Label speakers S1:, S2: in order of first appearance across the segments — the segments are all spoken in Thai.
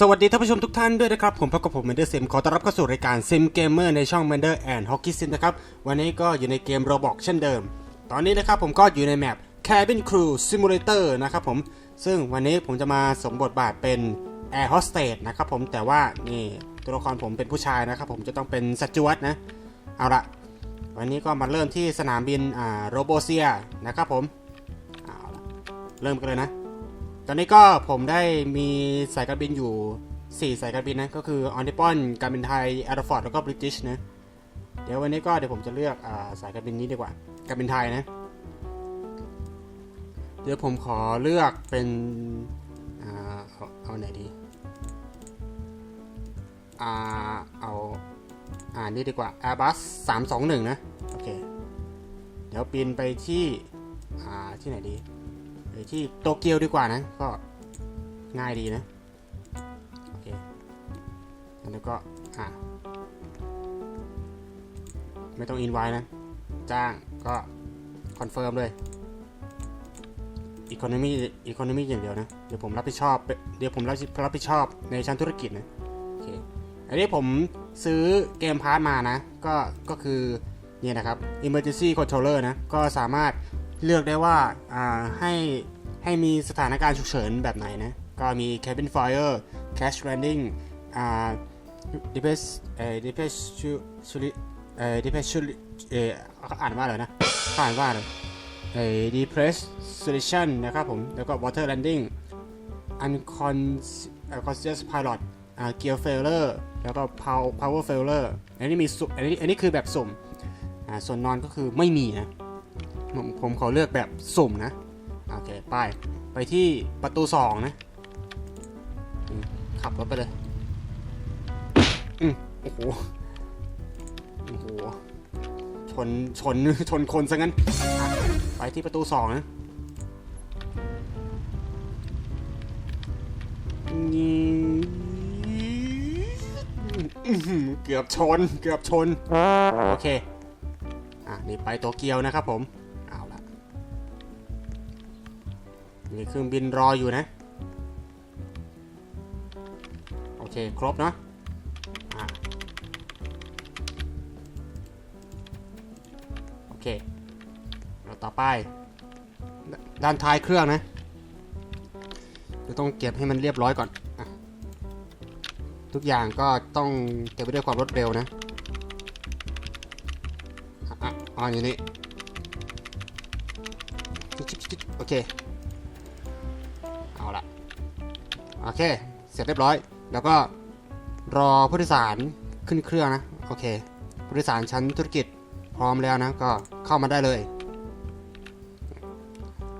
S1: สวัสดีท่านผู้ชมทุกท่านด้วยนะครับ ผมพบกับผมเมนเดอร์เซมขอต้อนรับเข้าสู่รายการซิมเกมเมอร์ในช่อง m e n d e r and Hockey Sim นะครับ วันนี้ก็อยู่ในเกม Roblox เช่นเดิม ตอนนี้นะครับผมก็อยู่ในแมป Cabin Crew Simulator นะครับผม ซึ่งวันนี้ผมจะมาสมบทบาทเป็น Air Hostess นะครับผมแต่ว่านี่ตัวละครผมเป็นผู้ชายนะครับผมจะต้องเป็นสจวตนะ เอาละวันนี้ก็มาเริ่มที่สนามบินอ่าโรโบเซียนะครับผมเอาละเริ่มกันเลยนะ ตอนนี้ก็ผมได้มีสายการบินอยู่ 4 สายการบินนะ ก็คือออนนิปอนการบินไทยแอร์ฟอร์ดแล้วก็บริติชนะเดี๋ยววันนี้ก็เดี๋ยวผมจะเลือกอสายการบินนี้ดีกว่าการบินไทยนะ เดี๋ยวผมขอเลือกเป็นอาเอาเอาไหนดีอาเอาอ่านี่ดีกว่า Airbus 321 นะ โอเค เดี๋ยวบินไปที่ อ่า ที่ไหนดี ไปที่โตเกียวดีกว่านะ ก็ง่ายดีนะ โอเค แล้วก็ อะ ไม่ต้องอินไว้นะ จ้างก็คอนเฟิร์มเลยอีโคโนมีอีโคโนมีอย่างเดียวนะ เดี๋ยวผมรับผิดชอบ เดี๋ยวผมรับรับผิดชอบในชั้นธุรกิจนะ โอเค อันนี้ผมซื้อเกมพาร์ทมานะ ก็ ก็คือเนี่ยนะครับ emergency controller นะ ก็สามารถเลือกได้ว่า อ่า ให้ ให้มีสถานการณ์ฉุกเฉินแบบไหนนะ ก็มี cabin fire crash landing อ่า depress เอ่อ depress ชูชูเอ่อ depress ชูเอ่อเขาอ่านว่าอะไรนะเขาอ่านว่าอะไรเอ่อ depress solution นะครับผม แล้วก็ water landing unconscious pilot อ่า gear failure แล้วก็ power power failure อันนี้มีสุ่มอันนี้อันนี้คือแบบสุ่มอ่าส่วนนอนก็คือไม่มีนะผมผมขอเลือกแบบสุ่มนะ โอเคไปไปที่ประตูสองนะขับรถไปเลยอืมโอ้โหโอ้โหชนชนชนคนซะงั้น ไปที่ประตูสองนะนี่เกือบชน เกือบชน โอเค อะ นี่ไปโตเกียวนะครับผม มีเครื่องบินรออยู่นะ โอเค ครบเนาะโอเคเราต่อไปดด้านท้ายเครื่องนะจะต้องเก็บให้มันเรียบร้อยก่อนอทุกอย่างก็ต้องเก็บไว้ด้วยความรวดเร็วนะอะอะอ๋ออย่างนี้โอเค โอเค เสร็จเรียบร้อย แล้วก็รอผู้โดยสารขึ้นเครื่องนะ โอเค ผู้โดยสารชั้นธุรกิจพร้อมแล้วนะ ก็เข้ามาได้เลย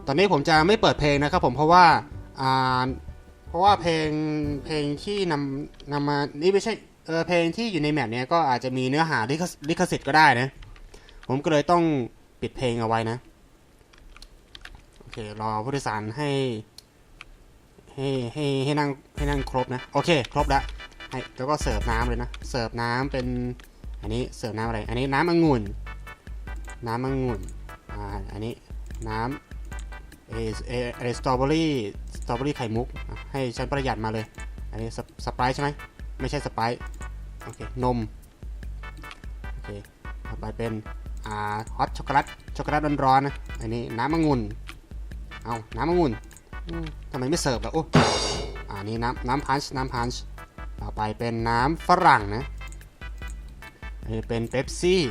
S1: ตอนนี้ผมจะไม่เปิดเพลงนะครับผมเพราะว่าอ่าเพราะว่าเพลงเพลงที่นำนำมานี่ไม่ใช่เออเพลงที่อยู่ในแมปเนี้ยก็อาจจะมีเนื้อหาลิขลิขสิทธิ์ก็ได้นะ ผมก็เลยต้องปิดเพลงเอาไว้นะ โอเค รอผู้โดยสารให้ ให้ให้ให้นั่งให้นั่งครบนะ โอเค ครบแล้วให้แล้วก็เสิร์ฟน้ำเลยนะ เสิร์ฟน้ำเป็น อันนี้เสิร์ฟน้ำอะไร อันนี้น้ำองุ่น น้ำองุ่น อ่า อันนี้น้ำเอเอเอสตรอเบอรี่ สตรอเบอรี่ไข่มุก ให้ฉันประหยัดมาเลย อันนี้สไปร์ใช่ไหม ไม่ใช่สไปร์โอเค นม โอเคต่อไปเป็น อ่า ฮอตช็อกโกแลต ช็อกโกแลตร้อนๆนะ อันนี้น้ำองุ่น เอาน้ำองุ่น ทำไมไม่เสิร์ฟล่ะโอ้อ่านี่น้ำน้ำพันช์น้ำพันช์ต่อไปเป็นน้ำฝรั่งนะอันนี้เป็นเป๊ปซี่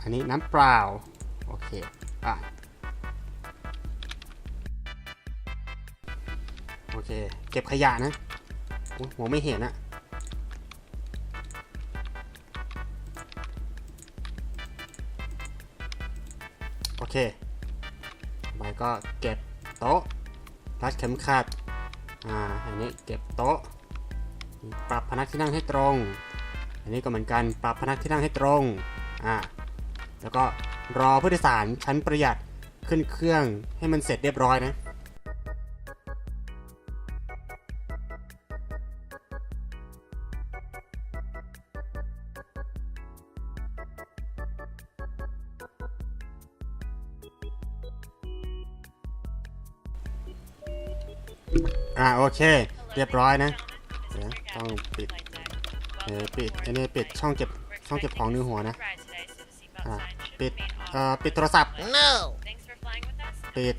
S1: อันนี้น้ำเปล่า โอเคอะโอเค เก็บขยะนะอุ๊ยหัวไม่เห็นอะโอเคไปก็เก็บ โต๊ะรัดเข็มขัดอ่าอันนี้เก็บโต๊ะ ปรับพนักที่นั่งให้ตรง อันนี้ก็เหมือนกันปรับพนักที่นั่งให้ตรงอ่าแล้วก็รอผู้โดยสารชั้นประหยัดขึ้นเครื่องให้มันเสร็จเรียบร้อยนะ โอเค เรียบร้อยนะเดี๋ยวต้องปิดเออปิดอันนี้ปิดช่องเก็บช่องเก็บของในหัวนะอะปิดเอ่อปิดโทรศัพท์
S2: No!
S1: ปิด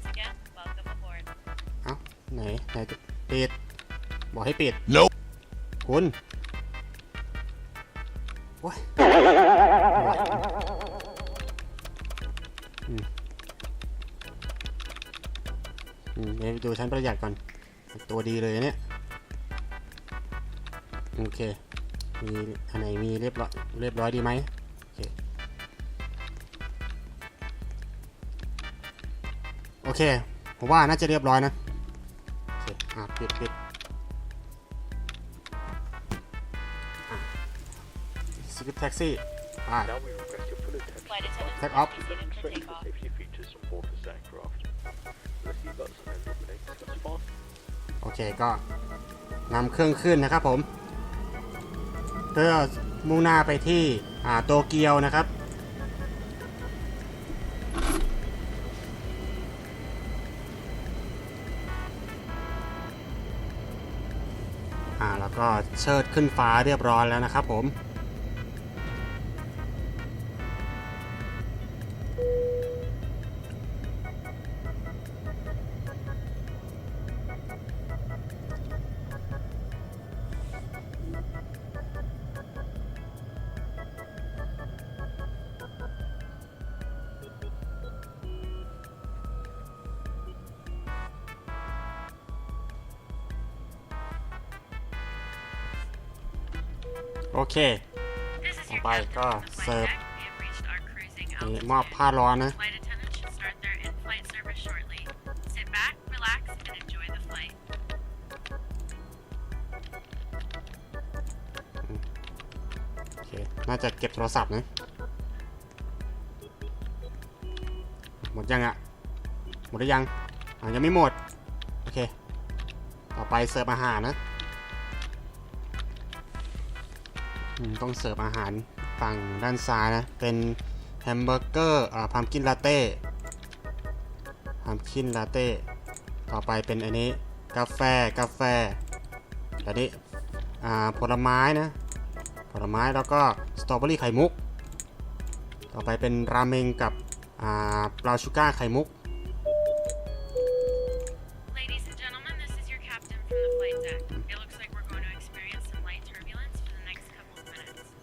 S1: เอ้าไหนไหนปิดบอกให้ปิด
S3: Nope.
S1: คุณโอ้ยอืมอืมเดี๋ยวดูชั้นประหยัดก่อน ตัวดีเลยเนี่ย โอเค มีอันไหนมีเรียบร้อยเรียบร้อยดีไหมโอเคโอเค ผมว่าน่าจะเรียบร้อยนะโอเคอะปิดปิดสกิปแท็กซี่อะ
S4: Now we request your full attention
S1: เคก็นำเครื่องขึ้นนะครับผมเพื่อมุ่งหน้าไปที่โตเกียวนะครับ แล้วก็เชิดขึ้นฟ้าเรียบร้อยแล้วนะครับผม โอเคต่
S2: อไปก็เสิ
S1: ร์
S2: ฟ
S1: มอบผ้าร้อนนะน่าจะเก็บโทรศัพท์นะหมดยังอะหมดหรือยังยังไม่หมด โอเค ต่อไปเสิร์ฟอาหารนะ ต้องเสิร์ฟอาหารฝั่งด้านซ้ายนะ เป็นแฮมเบอร์เกอร์อ่าพัมกินลาเต้พัมกินลาเต้ ต่อไปเป็นอันนี้กาแฟกาแฟอันนี้อ่าผลไม้นะ ผลไม้แล้วก็สตรอเบอรี่ไข่มุก ต่อไปเป็นราเมงกับอ่าบราชูก้าไข่มุก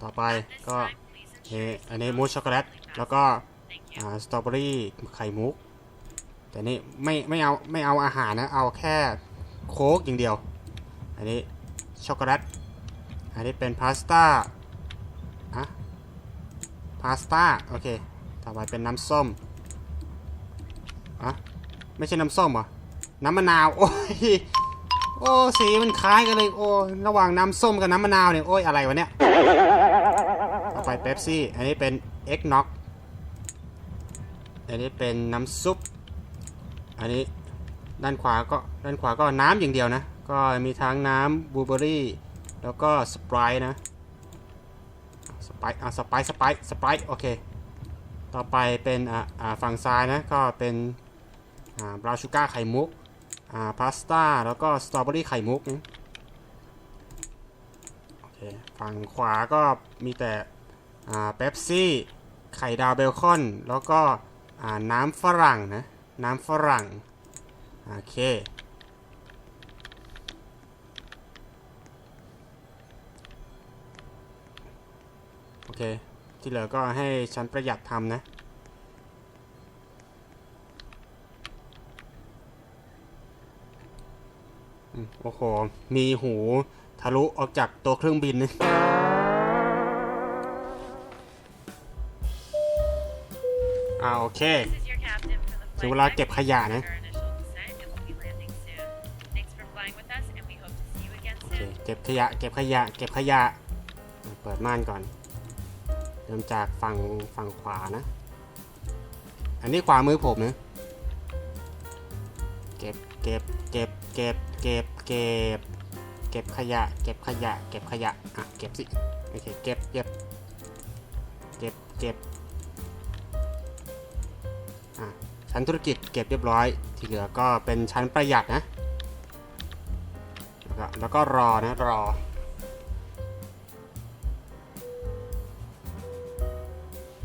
S1: ต่อไปก็เฮอันนี้มูสช็อกโกแลตแล้วก็สตรอเบอรี่ไข่มุก แต่นี่ไม่ไม่เอาไม่เอาอาหารนะ เอาแค่โค้กอย่างเดียว อันนี้ช็อกโกแลต อันนี้เป็นพาสต้าอะพาสต้าโอเค ต่อไปเป็นน้ำส้มอะไม่ใช่น้ำส้มเหรอ น้ำมะนาว โอ้ย โอ้สีมันคล้ายกันเลย โอ้ ระหว่างน้ำส้มกับน้ำมะนาวเนี่ย โอ้ย อะไรวะเนี่ย ไปเป๊ปซี่ อันนี้เป็นเอ็กน็อกอันนี้เป็นน้ำซุป อันนี้ด้านขวาก็ด้านขวาก็น้ำอย่างเดียวนะ ก็มีทั้งน้ำบลูเบอรี่ แล้วก็สไปร์นะสไปร์อะสไปร์สไปร์สไปร์โอเค ต่อไปเป็นอ่าอ่าฝั่งซ้ายนะ ก็เป็นอ่าบราชูก้าไข่มุก อ่าพาสต้า แล้วก็สตรอเบอรี่ไข่มุกนะโอเคฝั่งขวาก็มีแต่ เป๊ปซี่ไข่ดาวเบลคอน แล้วก็อ่าน้ำฝรั่งนะ น้ำฝรั่ง โอเค โอเค ที่เหลือก็ให้ฉันประหยัดทำนะโอ้โห มีหูทะลุออกจากตัวเครื่องบินนะาโอเคถึงเวลาเก็บขยะนะโอเคเก็บขยะ เก็บขยะ เก็บขยะ เปิดม่านก่อน เริ่มจากฝั่งฝั่งขวานะ อันนี้ขวามือผมนะเก็บ เก็บ เก็บ เก็บ เก็บ เก็บ เก็บขยะ เก็บขยะ เก็บขยะ อะ เก็บสิ โอเค เก็บ เก็บ เก็บ เก็บ ชั้นธุรกิจเก็บเรียบร้อย ที่เหลือก็เป็นชั้นประหยัดนะ แล้วก็แล้วก็รอนะรอ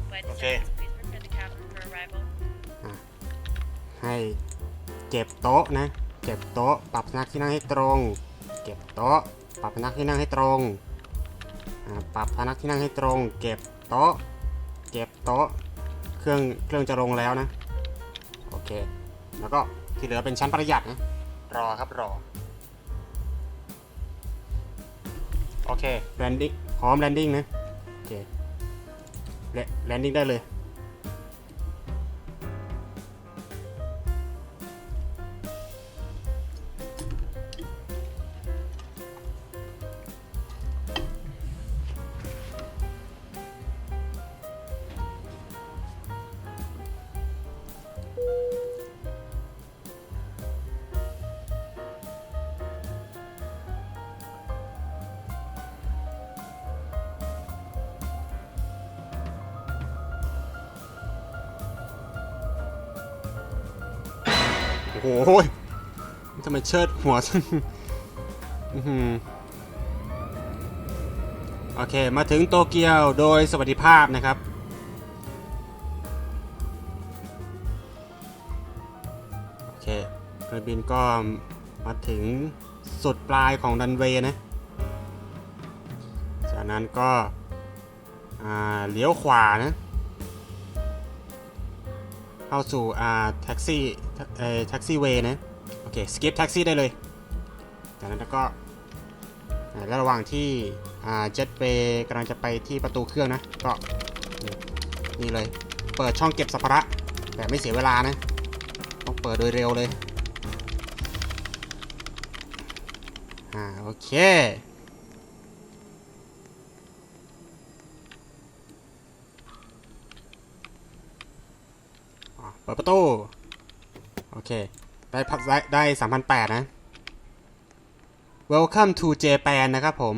S2: Flight
S1: Okay.
S2: attendants, please prepare the captain for arrival.
S1: ให้เก็บโต๊ะนะ เก็บโต๊ะ ปรับพนักที่นั่งให้ตรง เก็บโต๊ะ ปรับพนักที่นั่งให้ตรงอ่าปรับพนักที่นั่งให้ตรง เก็บโต๊ะ เก็บโต๊ะ เครื่องเครื่องจะลงแล้วนะโอ เค แล้วก็ที่เหลือเป็นชั้นประหยัดนะรอครับรอ โอเคแลนดิ้งพร้อมแลนดิ้งนะ โอเคแลนดิ้งได้เลย โอ้โหทำไมเชิดหัวโอเค มาถึงโตเกียวโดยสวัสดิภาพนะครับ โอเคเครื่องบินก็มาถึงสุดปลายของรันเวย์นะ จากนั้นก็เลี้ยวขวานะ เข้าสู่อ่าแท็กซี่เอ่อแท็กซี่เวย์นะ โอเคสกิปแท็กซี่ได้เลย จากนั้นก็แล้วระหว่างที่อ่าเจ็ตเวย์กำลังจะไปที่ประตูเครื่องนะ ก็นี่เลย เปิดช่องเก็บสัมภาระแบบไม่เสียเวลานะ ต้องเปิดโดยเร็วเลย อ่า โอเค อะเปิ ดประตู โอเคได้พัดได้ได้สามพันแปดนะ Welcome to Japan นะครับผม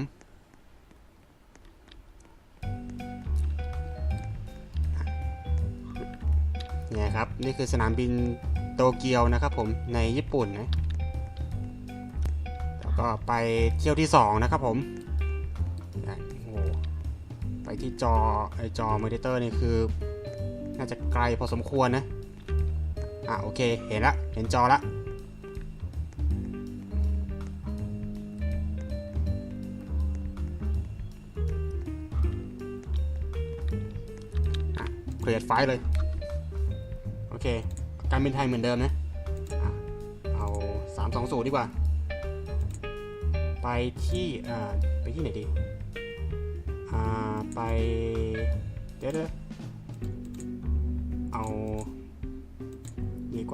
S1: เนี่ยครับ นี่คือสนามบินโตเกียวนะครับผม ในญี่ปุ่นนะ แล้วก็ไปเที่ยวที่ 2 นะครับผมโอ้โหไปที่จอไอจอมอนิเตอร์นี่คือ น่าจะไกลพอสมควรนะ อะโอเค เห็นละ เห็นจอละ อะ เคลียร์ไฟล์เลย โอเค การบินไทยเหมือนเดิมนะอะเอา320ดีกว่า ไปที่อ่าไปที่ไหนดี อ่า ไป เดี๋ยวเดี๋ยว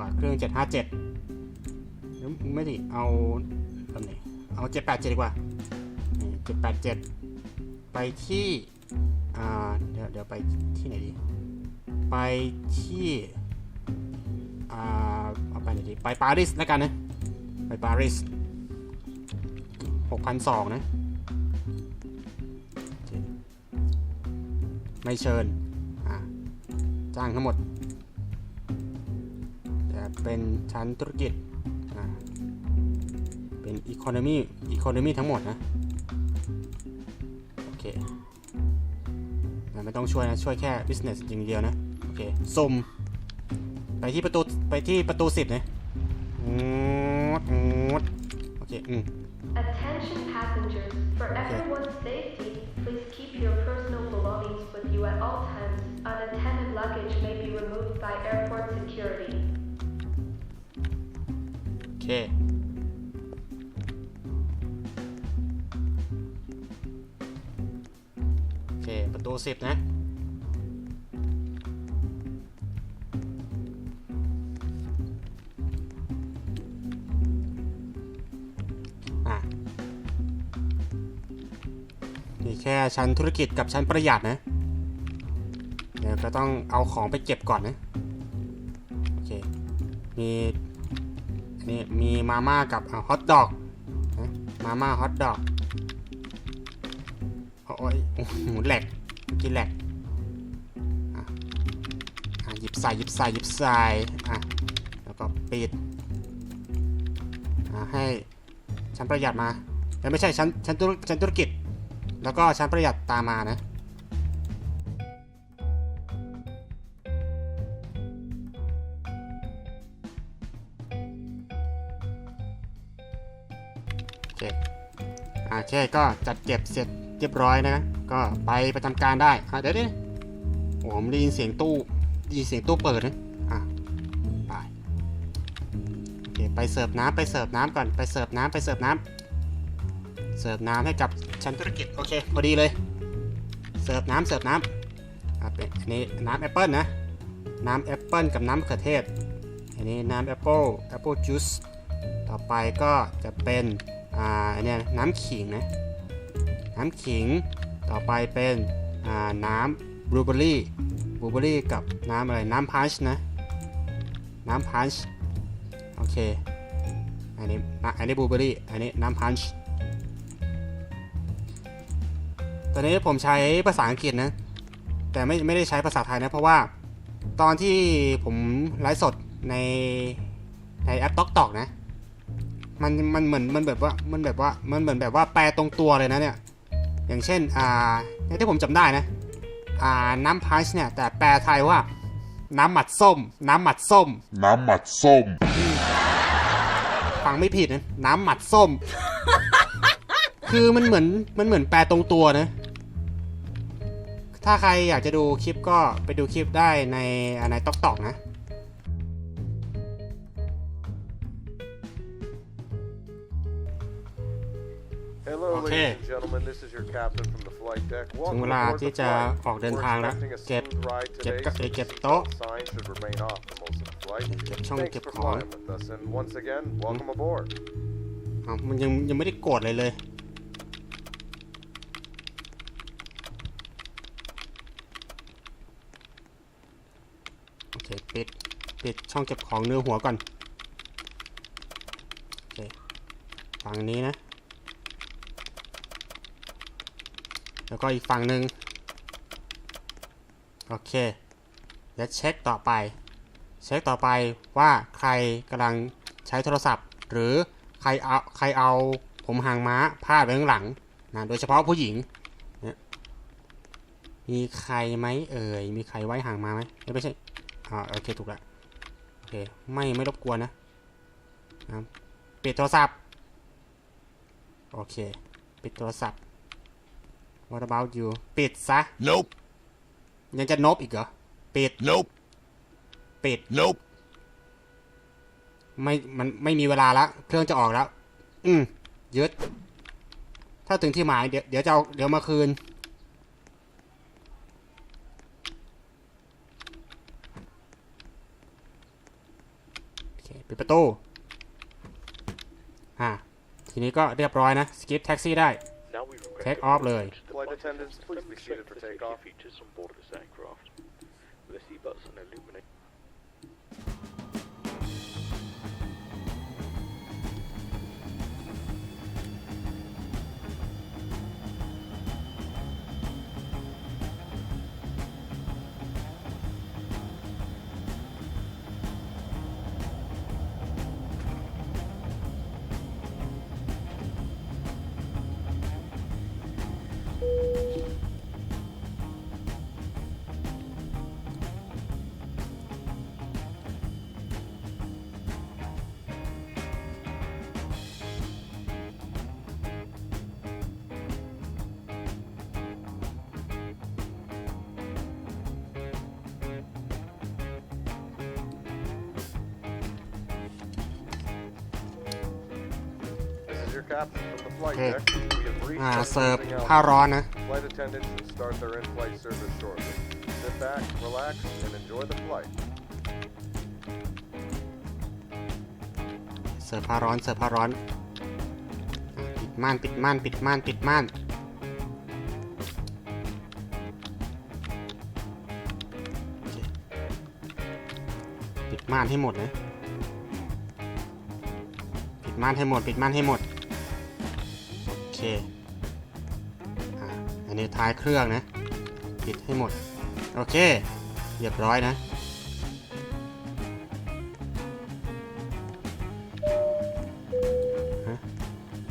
S1: ว่าเครื่อง 757 ไม่ดิเอาลำไหนเอา 787 ดีกว่า 787 ไปที่อ่าเดี๋ยวเดี๋ยวไปที่ไหนดี ไปที่อ่าเอาไปไหนดี ไปปารีสแล้วกันนะ ไปปารีส6,200 นะ ไม่เชิญ จ้างทั้งหมด เป็นชั้นธุรกิจอ่าเป็นอีโคโนมีอีโคโนมีทั้งหมดนะ โอเคแต่ไม่ต้องช่วยนะ ช่วยแค่ business อย่างเดียวนะ โอเคซุ่มไปที่ประตู ไปที่ประตูสิบนะงดงดโอเค อืม
S3: Attention passengers, for everyone's safety, please keep your personal belongings with you at all times. Unattended luggage may be removed by airport security.
S1: โอเค โอเค ประตูสิบนะอะมีแค่ชั้นธุรกิจกับชั้นประหยัดนะ เดี๋ยวก็ต้องเอาของไปเก็บก่อนนะ โอเค มี นี่มีมาม่ากับฮอทดอกมาม่าฮอทดอกโอ้ยโอ้โหแหลกกี้แหลกอะหยิบใส่หยิบใส่หยิบใส่อะแล้วก็ปิดอะให้ฉันประหยัดมาเอ้ยไม่ใช่ชั้นชั้นธุรชั้นธุรกิจ แล้วก็ชั้นประหยัดตามมานะ อ่าโอเคก็จัดเก็บเสร็จเรียบร้อยนะก็ไปประจำการได้อะเดี๋ยวดี๋ยวโอ้ผมได้ยินเสียงตู้ได้ยินเสียงตู้เปิดนะอะไปโอเคไปเสิร์ฟน้ำไปเสิร์ฟน้ำก่อนไปเสิร์ฟน้ำไปเสิร์ฟน้ำเสิร์ฟน้ำให้กับชั้นธุรกิจโอเคพอดีเลย เสิร์ฟน้ำเสิร์ฟน้ำอะเป็นอันนี้น้ำแอปเปิลนะน้ำแอปเปิลกับน้ำมะเขือเทศอันนี้น้ำแอปเปิลแอปเปิลจูสต่อไปก็จะเป็น อ่าอันเนี้ยน้ำขิงนะ น้ำขิงต่อไปเป็นอ่าน้ำบลูเบอรี่บลูเบอรี่กับน้ำอะไรน้ำพันช์นะ น้ำพันช์โอเคอันนี้อันนี้บลูเบอรี่อันนี้น้ำพันช์ตอนนี้ผมใช้ภาษาอังกฤษนะ แต่ไม่ไม่ได้ใช้ภาษาไทยนะ เพราะว่าตอนที่ผมไลฟ์สดในในแอป t อกตอกนะ มันมันเหมือนมันแบบว่ามันแบบว่ามันเหมือนแบบว่าแปลตรงตัวเลยนะเนี่ยอย่างเช่นอ่าในที่ผมจำได้นะอ่าน้ำพันช์เนี่ยแต่แปลไทยว่า น้ำหมัดส้ม น้ำหมัดส้ม
S5: น้ำหมัดส้ม
S1: ฟังไม่ผิดนะน้ำหมัดส้ม คือมันเหมือนมันเหมือนแปลตรงตัวนะถ้าใครอยากจะดูคลิปก็ไปดูคลิปได้ในอ่าในตอกตอกนะ
S4: from the flight deck.
S1: ถึง
S4: Welcome
S1: เวลา
S4: aboard
S1: ที่
S4: the
S1: จะ
S4: flight.
S1: ออกเดิน
S4: We're
S1: ทางแล้ว
S4: expecting a
S1: เก็บ
S4: smooth ride
S1: เก็บ
S4: today,
S1: เก็บ
S4: so
S1: เก็บ
S4: seatbelt
S1: โต๊ะ
S4: signs should remain off for most of the flight.
S1: เก็บช่อง
S4: Thanks
S1: เก็บ
S4: for
S1: ของ
S4: flying with us, and once again, welcome aboard.
S1: อ้าวมันยังยังไม่ได้กดเลยเลย โอเค ปิด ปิดช่องเก็บของเนื้อหัวก่อน โอเค ฝั่งนี้นะ แล้วก็อีกฝั่งหนึ่งโอเคเดี๋ยวเช็คต่อไป เช็คต่อไปว่าใครกำลังใช้โทรศัพท์ หรือใครเอาใครเอาผมหางม้าพาดไว้ข้างหลังนะโดยเฉพาะผู้หญิงมีใครไหมเอ่ยมีใครไว้หางม้าไหมไม่ใช่อ่าโอเคถูกละโอเคไม่ไม่รบกวนนะนะปิดโทรศัพท์โอเค ปิดโทรศัพท์ What about you ปิดซะ
S5: Nope.
S1: ยังจะนบอีกเหรอ ปิด
S5: Nope.
S1: ปิด
S5: Nope.
S1: ไม่ มันไม่มีเวลาละ เครื่องจะออกแล้ว อืมยึด ถ้าถึงที่หมายเดี๋ยวเดี๋ยวจะเอาเดี๋ยวมาคืน โอเค ปิดประตู อ่า ทีนี้ก็เรียบร้อยนะสกิปแท็กซี่ได้
S4: Now we regret
S1: Take
S4: to
S1: off
S4: announce
S1: เลย
S4: that Flight attendants, please be seated for takeoff.
S6: features on board this aircraft. The seatbelts and illuminate.
S1: อ่า
S4: our
S1: เสิร์ฟ
S4: cruising
S1: ผ้า
S4: altitude.
S1: ร้อนนะ
S4: Flight attendants should start their in-flight service shortly. Sit back, relax, and enjoy the flight.
S1: เสิร์ฟผ้าร้อนเสิร์ฟผ้าร้อนอะปิดม่านปิดม่านปิดม่านปิดม่านโอเคปิดม่านให้หมดนะ ปิดม่านให้หมด ปิดม่านให้หมดโอ เคอ่าอันนี้ท้ายเครื่องนะปิดให้หมด โอเค เรียบร้อยนะ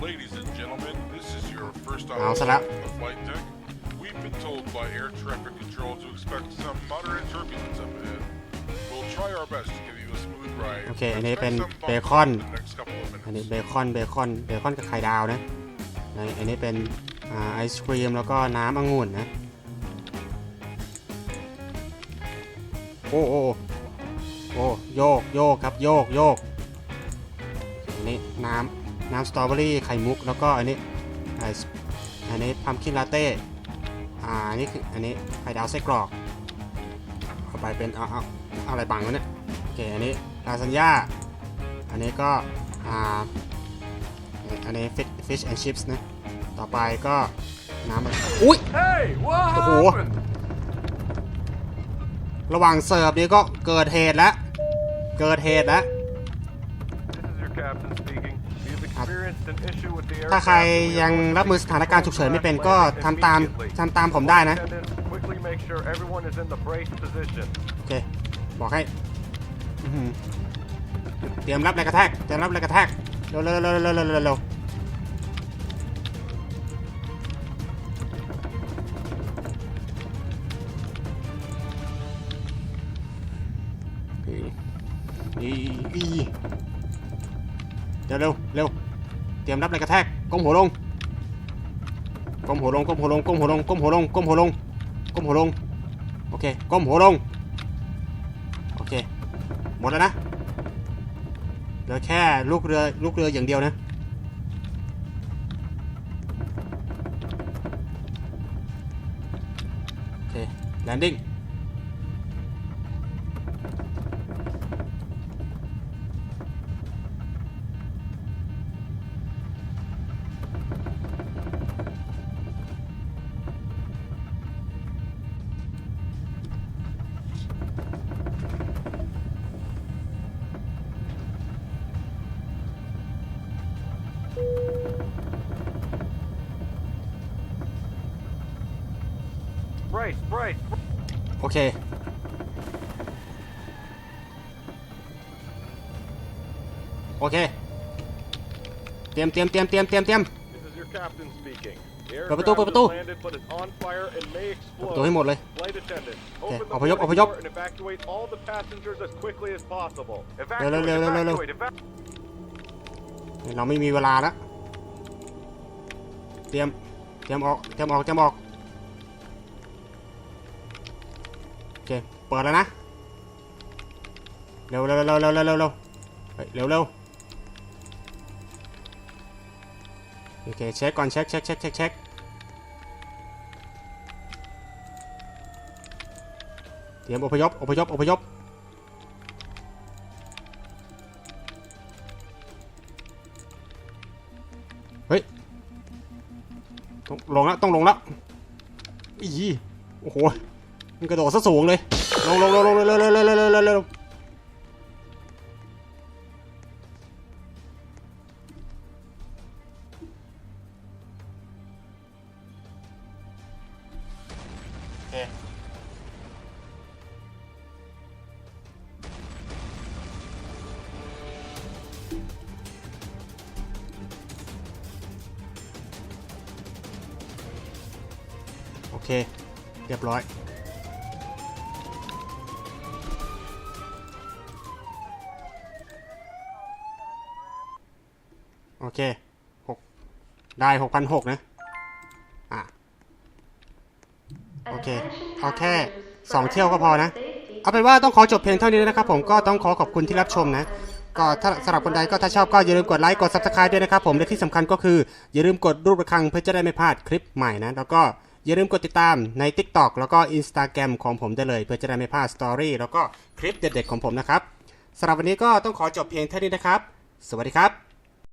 S5: Ladies and gentlemen, First
S1: I'll
S5: off,
S1: set up.
S5: on the flight deck, we've been told by air traffic control to expect some moderate turbulence up ahead. We'll try our best to give you a smooth ride.
S1: Okay,
S5: but
S1: and
S5: expect
S1: then
S5: some bumps
S1: bacon.
S5: in the next couple of
S1: อันนี้
S5: minutes.
S1: เบคอน เบคอน เบคอนกับไข่ดาวนะใน อันนี้เป็นอไอศครีมแล้วก็น้ำองุ่นนะ โอ้โอ้โอ้โยกโยกครับโยกโยกอันนี้น้ำน้ำสตรอเบอรี่ไข่มุก แล้วก็อันนี้ไออันนี้พัมคินลาเต้อ่าอันนี้คืออันนี้ไข่ดาวไส้กรอกเข้าไปเป็นเอาเอาเอาอะไรบังวะเนี่ยโอเคอันนี้ลาซานญ่าอันนี้ก็อ่า อันนี้ฟิชฟิชแอนด์ชิพส์นะ ต่อไปก็น้ำอุ้ย
S4: Hey, what
S1: โอ้โห
S4: happened?
S1: ระหว่างเสิร์ฟนี่ก็เกิดเหตุแล้ว เกิดเหตุแล้ว
S4: This is your captain speaking. We've experienced an issue with the
S1: ถ้า
S4: aircraft.
S1: ใครยังรับมือสถานการณ์ฉุกเฉินไม่เป็นก็ทำตามทำตามผมได้นะ
S4: Attendants, quickly make sure everyone is in the brace position.
S1: โอเค บอกให้อื้อหือเตรียมรับแรงกระแทก เตรียมรับแรงกระแทก Lâu lâu lâu lâu lâu lâu lâu. Đi đi Đâu đâu, Lâu. Tìm đắp lại cái thác Công hồ đông Công hồ đông Công hồ đông Công hồ đông Công hồ đông Công hồ đông Công hồ đông Ok, Công hồ đông Ok. Một đã đã ลือแค่ลูกเรือลูกเรืออย่างเดียวนะ โอเค แลนดิ้ง โอเค โอเค เตรียมเตรียมเตรียมเตรียมเตรียมเตรียม
S4: This is your captain speaking. The
S1: เปิดประตู
S4: aircraft
S1: เปิดประตู
S4: has landed but is on fire and may
S1: เปิดประตูให้
S4: explode.
S1: หมดเลย
S4: Flight attendants,
S1: Okay,
S4: open the
S1: อพยพ
S4: boarding
S1: อพยพ
S4: door and evacuate all the passengers as quickly as possible.
S1: เร็วเร็ว
S4: Evacuate,
S1: เร็วเร็วเร็ว
S4: evacuate, evacuate.
S1: เราไม่มีเวลาแล้วเตรียมเตรียมออกเตรียมออกเตรียมออก เคเปิดแล้วนะเร็วเร็วเร็วเร็วเร็วเร็วเร็วเร็วเร็วโอเคเช็คก่อนเช็คเช็คเช็คเช็คเช็คเตรียมอพยพอพยพอพยพเฮ้ยต้องลงแล้วต้องลงแล้วอีโอ้โห มันกระโดดซะสูงเลยลงลงลงลงลงลงลงลงลงโอเค เรียบร้อย ได้หกพันหกนะ อะ โอเค เอาแค่สองเที่ยวก็พอนะ เอาเป็นว่าต้องขอจบเพียงเท่านี้นะครับผมก็ต้องขอขอบคุณที่รับชมนะ ก็ถ้าสำหรับคนใดก็ถ้าชอบก็อย่าลืมกดไลค์กด subscribe ด้วยนะครับผมและที่สำคัญก็คือ อย่าลืมกดรูประฆังเพื่อจะได้ไม่พลาดคลิปใหม่นะ แล้วก็อย่าลืมกดติดตามใน TikTok แล้วก็ Instagram ของผมได้เลย เพื่อจะได้ไม่พลาดสตอรี่แล้วก็คลิปเด็ดๆของผมนะครับสำหรับวันนี้ก็ต้องขอจบเพียงเท่านี้นะครับ สวัสดีครับ